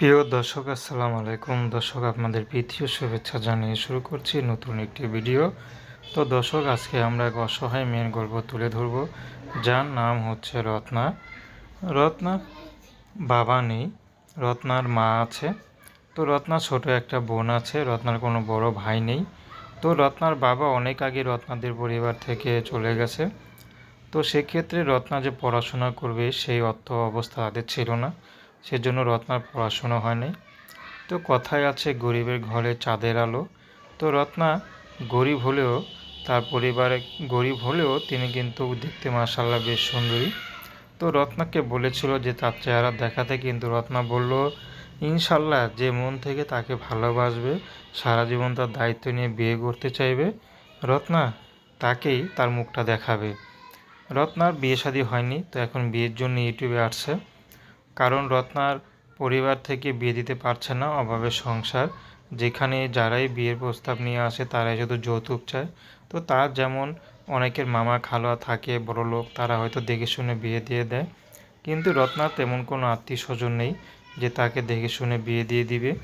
প্রিয় দর্শক, আসসালামু আলাইকুম। দর্শক, আপনাদের প্রীতীয় শুভেচ্ছা জানিয়ে শুরু করছি নতুন একটি ভিডিও। তো দর্শক, আজকে আমরা এক অসহায় মেয়ের গল্প তুলে ধরব। যার নাম হচ্ছে রত্না। রত্না বাবা নেই, রত্নার মা আছে। তো রত্না ছোট একটা বোন আছে, রত্নার কোনো বড় ভাই নেই। তো রত্নার বাবা অনেক আগে রত্নাদের পরিবার থেকে চলে গেছে। তো সেক্ষেত্রে রত্না যে পড়াশোনা করবে, সেই অর্থ অবস্থা তাদের ছিল না। সেজন্য রত্নার পড়াশোনা হয়নি তো কথায় আছে, গরিবের ঘরে চাঁদের আলো। তো রত্না গরিব হলেও, তার পরিবারে গরিব হলেও তিনি কিন্তু দেখতে মাসাল্লাহ বেশ সুন্দরী। তো রত্নাকে বলেছিল যে, তার চেহারা দেখাতে কিন্তু রত্না বলল ইনশাল্লাহ যে মন থেকে তাকে ভালোবাসবে, সারা জীবন তার দায়িত্ব নিয়ে বিয়ে করতে চাইবে, রত্না তাকেই তার মুখটা দেখাবে। রত্নার বিয়ে শাদী হয়নি, তো এখন বিয়ের জন্য ইউটিউবে আসছে। কারণ রত্নার পরিবার থেকে বিয়ে দিতে পারছে না অভাবের সংসার। যেখানে যারাই বিয়ের প্রস্তাব নিয়ে আসে, তারাই শুধু যৌতুক চায়। তো তার যেমন অনেকের মামা খালোয়া থাকে, বড় লোক, তারা হয়তো দেখে শুনে বিয়ে দিয়ে দেয়। কিন্তু রত্নার তেমন কোনো আত্মীয় স্বজন নেই যে তাকে দেখে শুনে বিয়ে দিয়ে দিবে।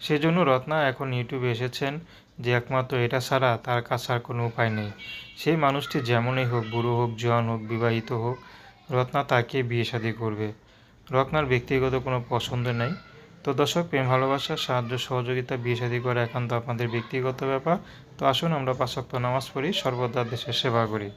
সেজন্য রত্না এখন ইউটিউবে এসেছেন যে একমাত্র এটা ছাড়া তার কাছে আর কোনো উপায় নেই। সেই মানুষটি যেমনই হোক, বুড়ো হোক, জোয়ান হোক, বিবাহিত হোক, রত্না তাকে বিয়ে শাদী করবে। রত্নার ব্যক্তিগত কোনো পছন্দ নেই? তো দর্শক, প্রেম, ভালোবাসা, সাহায্য, সহযোগিতা, বিয়ে শাদী করা একান্ত আপনাদের ব্যক্তিগত ব্যাপার। তো আসুন আমরা পাশক্ত নামাজ পড়ি, সর্বদা দেশের সেবা করি।